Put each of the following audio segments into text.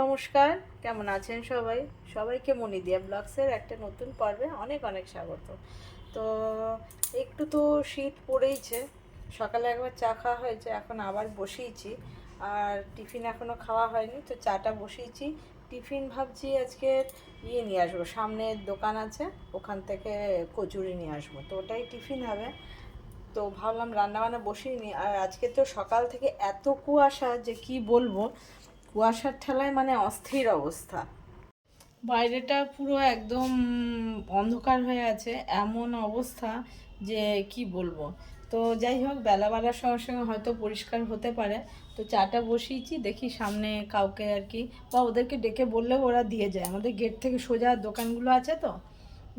নমস্কার, কেমন আছেন সবাই? সবাইকে মনিদিয়া ব্লগসের একটা নতুন পর্বে অনেক অনেক স্বাগত। তো একটু তো শীত পড়েইছে, সকালে একবার চা খাওয়া হয়েছে, এখন আবার বসিয়েছি। আর টিফিন এখনও খাওয়া হয়নি, তো চাটা বসিয়েছি। টিফিন ভাবছি আজকে ইয়ে নিয়ে আসব, সামনে দোকান আছে, ওখান থেকে কচুরি নিয়ে আসব। তো ওটাই টিফিন হবে। তো ভাবলাম রান্নাবান্না বসিয়ে নি আর আজকে তো সকাল থেকে এত কুয়াশা যে কি বলব কুয়াশার ঠেলায় মানে অস্থির অবস্থা। বাইরেটা পুরো একদম অন্ধকার হয়ে আছে, এমন অবস্থা যে কি বলব। তো যাই হোক, বেলা বাড়ার সঙ্গে সঙ্গে হয়তো পরিষ্কার হতে পারে। তো চাটা বসিয়েছি, দেখি সামনে কাউকে আর কি, বা ওদেরকে ডেকে বললেও ওরা দিয়ে যায়। আমাদের গেট থেকে সোজা দোকানগুলো আছে তো,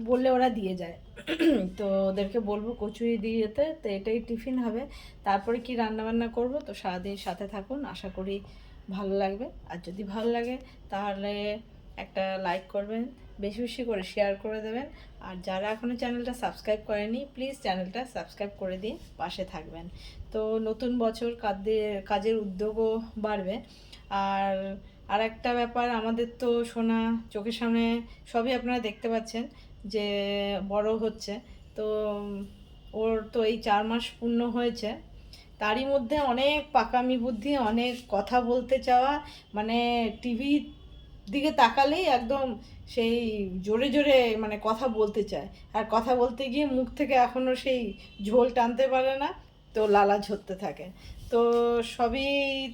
বললে ওরা দিয়ে যায়। তো ওদেরকে বলব কচুরি দিয়ে যেতে তো এটাই টিফিন হবে। তারপরে কি রান্না বান্না করব, তো সারাদিন সাথে থাকুন, আশা করি ভালো লাগবে। আর যদি ভালো লাগে, তাহলে একটা লাইক করবেন, বেশি বেশি করে শেয়ার করে দেবেন। আর যারা এখনও চ্যানেলটা সাবস্ক্রাইব করেনি প্লিজ চ্যানেলটা সাবস্ক্রাইব করে দিয়ে পাশে থাকবেন। তো নতুন বছর কাজে কাজের উদ্যোগও বাড়বে। আর আর একটা ব্যাপার, আমাদের তো শোনা চোখের সামনে সবই আপনারা দেখতে পাচ্ছেন যে বড় হচ্ছে। তো ওর তো এই চার মাস পূর্ণ হয়েছে। তারই মধ্যে অনেক পাকামি বুদ্ধি, অনেক কথা বলতে চাওয়া মানে টিভি দিকে তাকালেই একদম সেই জোরে জোরে মানে কথা বলতে চায়। আর কথা বলতে গিয়ে মুখ থেকে এখনও সেই ঝোল টানতে পারে না, তো লালা ঝরতে থাকে। তো সবই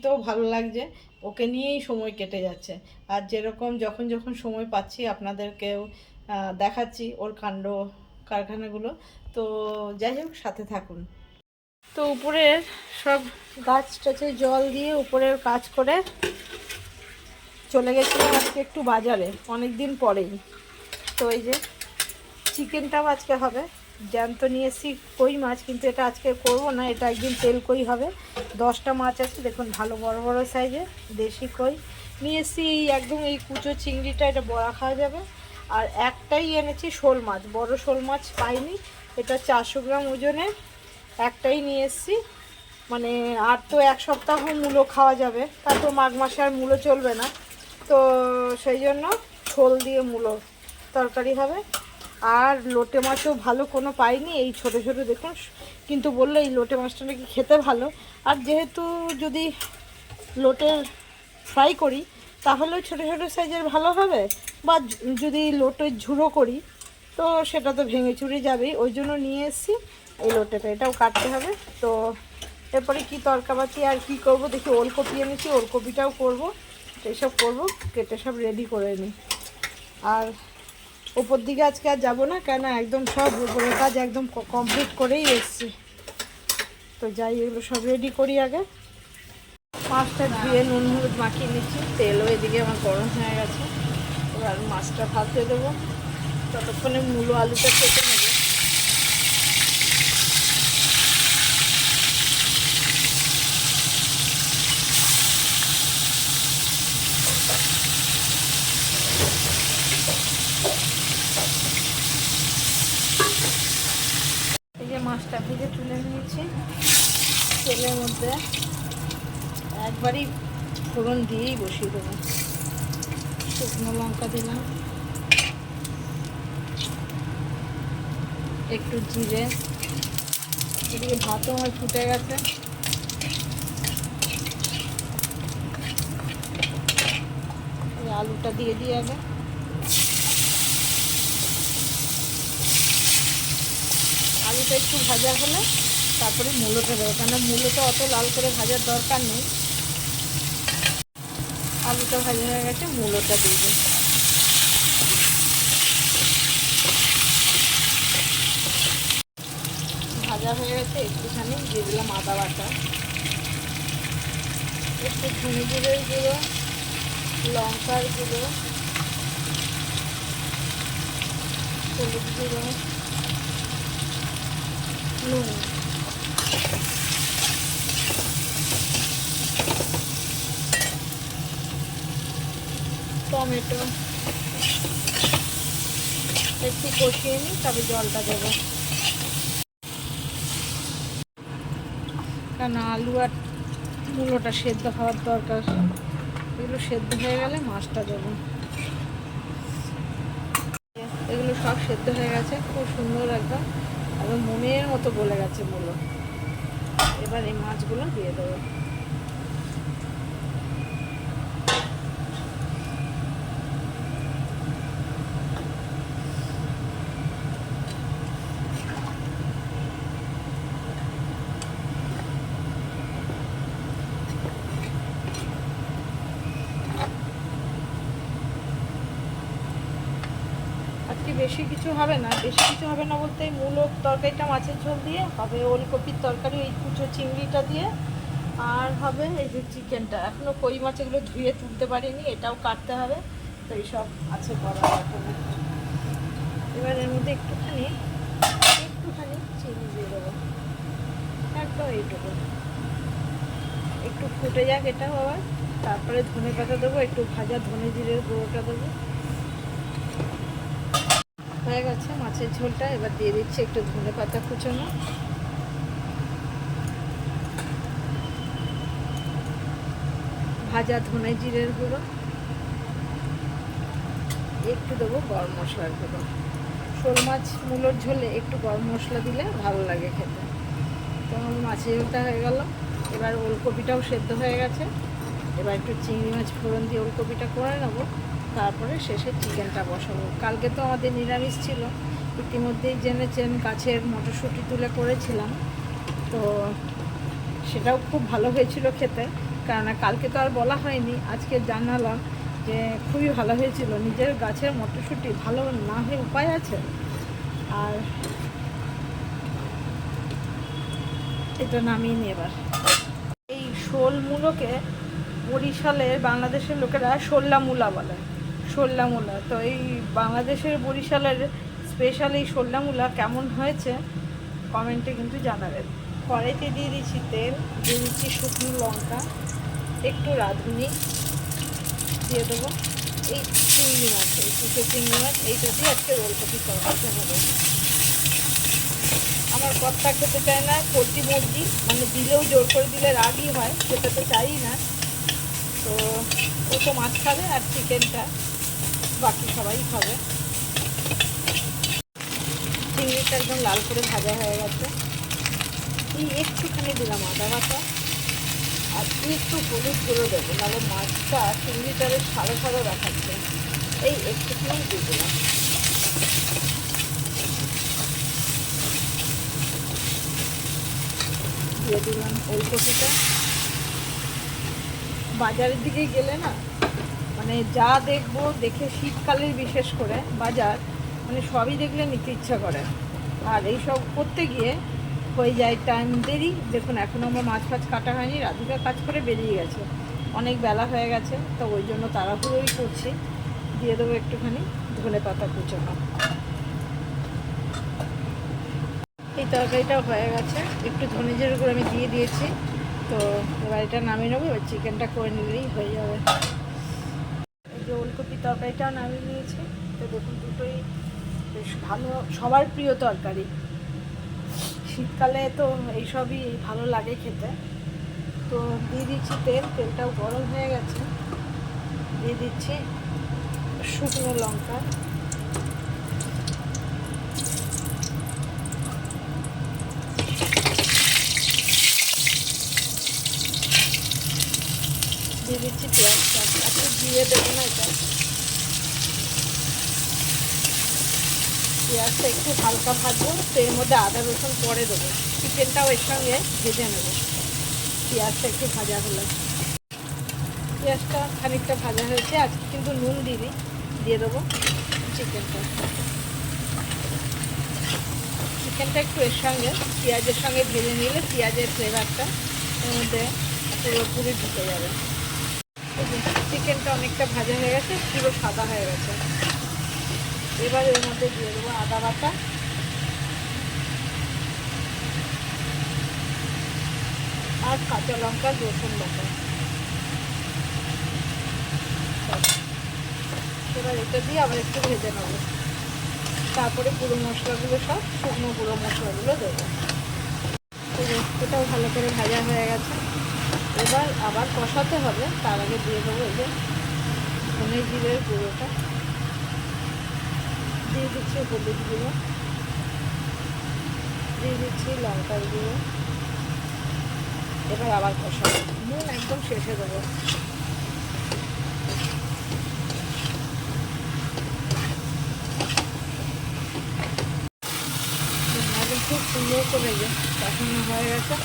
তো ভালো লাগছে, ওকে নিয়েই সময় কেটে যাচ্ছে। আর যেরকম যখন যখন সময় পাচ্ছি আপনাদেরকেও দেখাচ্ছি ওর কাণ্ড কারখানাগুলো। তো যাই হোক, সাথে থাকুন। তো উপরের সব গাছ টাছে জল দিয়ে উপরের কাজ করে চলে গেছিলাম আজকে একটু বাজারে অনেক দিন পরেই। তো এই যে চিকেনটাও আজকে হবে। জ্যান্ত নিয়ে এসেছি কই মাছ, কিন্তু এটা আজকে করব না, এটা একদিন তেল কই হবে। দশটা মাছ আছে, দেখুন ভালো, বড় বড় সাইজে দেশি কই। নিয়ে এসেছি এই একদম এই কুচো চিংড়িটা, এটা বড়া খাওয়া যাবে। আর একটাই এনেছি শোল মাছ, বড় শোল মাছ পাইনি। এটা চারশো গ্রাম ওজনের। একটাই নিয়ে এসেছি। মানে আর তো এক সপ্তাহ মূলো খাওয়া যাবে। তা তো মাঘ মাসে আর মূলো চলবে না। তো সেই জন্য ঝোল দিয়ে মূলো তরকারি হবে। আর লোটে মাছও ভালো কোনো পাইনি। এই ছোট ছোট দেখুন, কিন্তু বলল এই লোটে মাছটা নাকি খেতে ভালো। আর যেহেতু যদি লোটের ফ্রাই করি, তাহলে ছোট ছোটো সাইজের ভালো হবে? বা যদি লোটের ঝুড়ো করি, তো সেটা তো ভেঙে চুরে যাবেই। ওই জন্য নিয়ে এসেছি। এই লোটেটা, এটাও কাটতে হবে। তো এরপরে কি তরকাবাতি আর কি করব? দেখি ওলকপি এনেছি, ওলকপিটাও করব। এইসব করব, কেটে সব রেডি করে নিই। আর ওপর দিকে আজকে আর যাব না, কেন একদম সব উপরের কাজ একদম কমপ্লিট করেই এসছি। তো যাই, এগুলো সব রেডি করি আগে। মাছটা ধুয়ে নুন হলুদ মাখিয়ে নিচ্ছি, তেলও এদিকে আমার গরম হয়ে গেছে। এবার মাছটা ভাজতে দেবো। ততক্ষণে মূলো আলুটা কেটে নেব এই যে মাছটা ভেজে তুলে নিয়েছি। তেলের মধ্যে একবারই ফোড়ন দিয়েই বসিয়ে দেবো। শুকনো লঙ্কা দিলাম। একটু জিরে। এদিকে ভাতও আমার ফুটে গেছে। আলুটা দিয়ে দিই আগে। আলুটা একটু ভাজা হলে তারপরে মূলোটা দেবো কেন মূলোটা অত লাল করে ভাজার দরকার নেই। আলুটা ভাজা হয়ে গেছে, মূলোটা দিই ভাজা হয়ে গেছে, একটুখানি দিয়ে দিলাম আদা বাটা। একটু ধনে জিরের গুঁড়ো, লঙ্কার গুঁড়ো, হলুদ গুঁড়ো টমেটো। একটু কষিয়ে নিই তবে জলটা দেবো। কারণ আলু আর মূলোটা সেদ্ধ হওয়ার দরকার। এগুলো সেদ্ধ হয়ে গেলে মাছটা দেবো। এগুলো সব সেদ্ধ হয়ে গেছে, খুব সুন্দর একদম। মনের মতো গলে গেছে মূল। এবার এই মাছগুলো দিয়ে দেবো আজকে বেশি কিছু হবে না, বেশি কিছু হবে না বলতে এই মূলো তরকারিটা মাছের ঝোল দিয়ে, হবে ওলকপির তরকারি, ওই কুচো চিংড়িটা দিয়ে, আর হবে এই যে চিকেনটা। এখনও কই মাছগুলো ধুয়ে তুলতে পারিনি, এটাও কাটতে হবে, তো এইসব আছে এখন। এবার এর মধ্যে একটুখানি একটুখানি চিনি দিয়ে দেবো। একদম এইটুকু একটু ফুটে যাক এটাও আবার, তারপরে ধনে পাতা দেবো, একটু ভাজা ধনে জিরের গুঁড়োটা দেবো। হয়ে গেছে, মাছের ঝোলটা এবার দিয়ে দিচ্ছি একটু ধনে পাতা কুচোনো। ভাজা ধনে জিরের গুঁড়ো। একটু দেবো গরম মশলার গুঁড়ো। শোল মাছ, মূলোর ঝোলে একটু গরম মশলা দিলে ভালো লাগে খেতে। তো মাছের ঝোলটা হয়ে গেল। এবার ওলকপিটাও সেদ্ধ হয়ে গেছে। এবার একটু চিংড়ি মাছ ফোড়ন দিয়ে ওলকপিটা করে নেব। তারপরে শেষে চিকেনটা বসাবো। কালকে তো আমাদের নিরামিষ ছিল। ইতিমধ্যেই জেনেছেন গাছের মটরশুঁটি তুলে করেছিলাম। তো সেটাও খুব ভালো হয়েছিল খেতে। কেননা কালকে তো আর বলা হয়নি, আজকে জানালাম যে খুবই ভালো হয়েছিল। নিজের গাছের মটরশুঁটি ভালো না হয়ে উপায় আছে? আর এটা নামিয়ে নিই এবার। এই শোল মূলকে বরিশালের বাংলাদেশের লোকেরা শোল্লা মূলা বলে, শোল্লা মূলা। তো এই বাংলাদেশের বরিশালের স্পেশাল এই শোল্লা মূলা কেমন হয়েছে? কমেন্টে কিন্তু জানাবেন। কড়াইতে দিয়ে দিচ্ছি তেল, দিয়ে দিচ্ছি শুকনো লঙ্কা, একটু রাঁধুনি, দিয়ে দেবো। এই চিংড়ি মাছ, এই কুচো চিংড়ি মাছ, এইটা দিয়ে আজকে ওলকপি তরকারিতে হবে আমার কর্তা খেতে চায় না পোলট্রি মুরগি মানে দিলেও জোর করে দিলে রাগই হয়, সেটা তো চাই না। তো ও তো মাছ খাবে আর চিকেনটা বাকি সবাই খাবে। চিংড়িটা একদম লাল করে ভাজা হয়ে গেছে। এই একটুখানি দিলাম আদা বাটা। আর একটু হলুদ গুঁড়ো দেবো, নাহলে মাছটা চিংড়িটা সাদা সাদা দেখাচ্ছে। এই একটুখানি দিয়ে দিলাম। দিয়ে দিলাম ওলকপিটা। বাজারের দিকে গেলে না মানে যা দেখব দেখে শীতকালের বিশেষ করে বাজার মানে সবই দেখলে নিতে ইচ্ছা করে। আর এই সব করতে গিয়ে হয়ে যায় টাইম দেরি। দেখুন, এখন আমার মাছ ফাছ কাটা হয়নি, রাধিকা কাজ করে বেরিয়ে গেছে। অনেক বেলা হয়ে গেছে, তো ওই জন্য তাড়াহুড়োই করছি। দিয়ে দেবো একটুখানি ধনে পাতা কুচোনো। এই তরকারিটা হয়ে গেছে। একটু ধনে জিরে করে আমি দিয়ে দিয়েছি। তো এবার এটা নামিয়ে নেব, এবার চিকেনটা করে নিলেই হয়ে যাবে। এই যে ওলকপি তরকারিটাও নামিয়ে নিয়েছি। তো দেখুন, দুটোই বেশ ভালো, সবার প্রিয় তরকারি। শীতকালে তো এইসবই ভালো লাগে খেতে। তো দিয়ে দিচ্ছি তেল, তেলটাও গরম হয়ে গেছে। দিয়ে দিচ্ছি শুকনো লঙ্কা। দিয়ে দিচ্ছি পেঁয়াজটা একটু দিয়ে দেবো না এটা। পেঁয়াজটা একটু হালকা ভাজবো তো এর মধ্যে আদা, রসুন পরে দেবো। চিকেনটাও এর সঙ্গে ভেজে নেব। পেঁয়াজটা একটু ভাজা হলো। পেঁয়াজটা খানিকটা ভাজা হয়েছে, আজকে কিন্তু নুন দিবি দিয়ে দেবো চিকেনটা। চিকেনটা একটু এর সঙ্গে, পেঁয়াজের সঙ্গে ভেজে নিলে পেঁয়াজের ফ্লেভারটা এর মধ্যে পুরোপুরি ঢুকে যাবে। চিকেনটা অনেকটা ভাজা হয়ে গেছে, পুরো সাদা হয়ে গেছে। এবার এর মধ্যে দিয়ে দেবো আদা বাটা। আর কাঁচা লঙ্কা, রসুন বাটা। এবার এটা দিয়ে আবার একটু ভেজে নেব। তারপরে পুরো মশলাগুলো সব, শুকনো পুরো মশলাগুলো দেবো। এটাও ভালো করে ভাজা হয়ে গেছে। এবার আবার কষাতে হবে। তার আগে দিয়ে দেবো এই যে ধনে জিরের গুঁড়োটা। দিয়ে দিচ্ছি হলুদ গুঁড়ো। দিয়ে দিচ্ছি লঙ্কার গুঁড়ো। এবার আবার কষাবো। নুন একদম শেষে দেবো খুব সুন্দর করে যে কষানো হয়ে গেছে।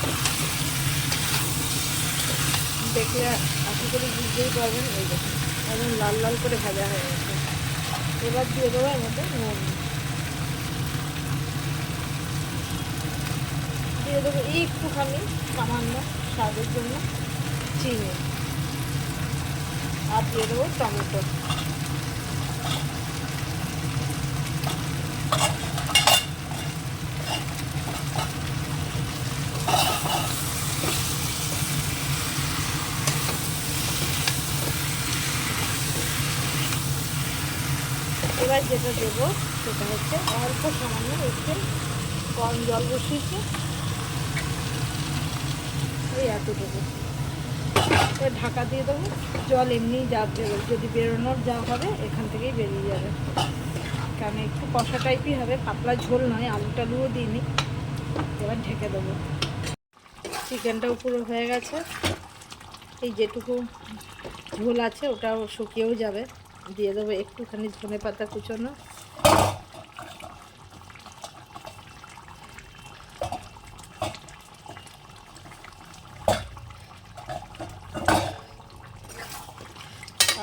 দেখলে আশা করি বুঝতেই পারবেন, এই দেখুন লাল লাল করে ভাজা হয়ে গেছে। এবার দিয়ে দেবো এর মধ্যে নুন। দিয়ে দেবো এই একটুখানি সামান্য স্বাদের জন্য চিনি। আর দিয়ে দেবো টমেটো। এবার যেটা দেবো সেটা হচ্ছে অল্প সামান্য একটু কম জল বসিয়েছি। ওই এত দেবো ঢাকা দিয়ে দেবো। জল এমনিই যা বেরো যদি বেরোনোর যা হবে, এখান থেকেই বেরিয়ে যাবে। কারণ একটু কষা টাইপই হবে, পাতলা ঝোল নয় আলু টালুও দিইনি। এবার ঢেকে দেবো। চিকেনটাও পুরো হয়ে গেছে। এই যেটুকু ঝোল আছে, ওটাও শুকিয়েও যাবে। দিয়ে দেবো একটুখানি ধনে পাতা কুচোনো।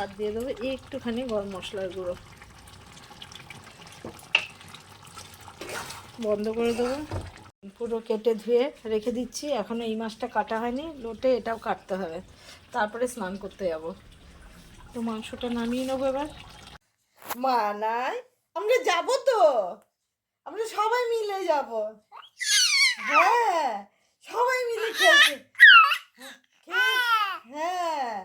আর দিয়ে দেবো একটুখানি গরম মশলার গুঁড়ো। বন্ধ করে দেবো। পুরো কেটে ধুয়ে রেখে দিচ্ছি। এখনও এই মাছটা কাটা হয়নি। লোটে এটাও কাটতে হবে। তারপরে স্নান করতে যাব। তো মাংসটা নামিয়ে নেব এবার। মা, নাই। আমরা যাব তো। আমরা সবাই মিলে যাব। হ্যাঁ সবাই মিলে খেলতে। হ্যাঁ।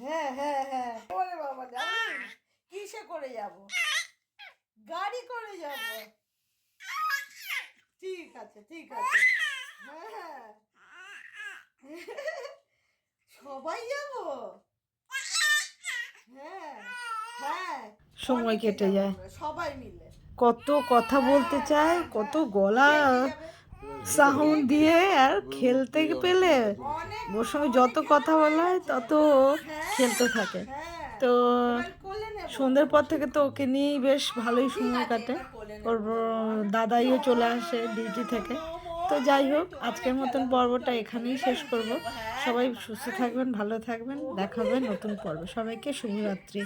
হ্যাঁ হ্যাঁ হ্যাঁ। বাবা কিসে করে যাব? গাড়ি করে যাব। ঠিক আছে ঠিক আছে। হ্যাঁ। সবাই যাব? হ্যাঁ হ্যাঁ। সময় কেটে যায়। সবাই মিলে। কত কথা বলতে চায় কত গলা সাউন্ড দিয়ে আর খেলতে পেলে। ওর সঙ্গে যত কথা বলা হয় তত খেলতে থাকে। হ্যাঁ। তো সন্ধ্যের পর থেকে তো ওকে নিয়েই বেশ ভালোই সময় কাটে। ওর দাদাইও চলে আসে ডিউটি থেকে। তো যাই হোক, আজকের মতন পর্বটা এখানেই শেষ করব। সবাই সুস্থ থাকবেন, ভালো থাকবেন দেখা হবে নতুন পর্ব। সবাইকে শুভরাত্রি।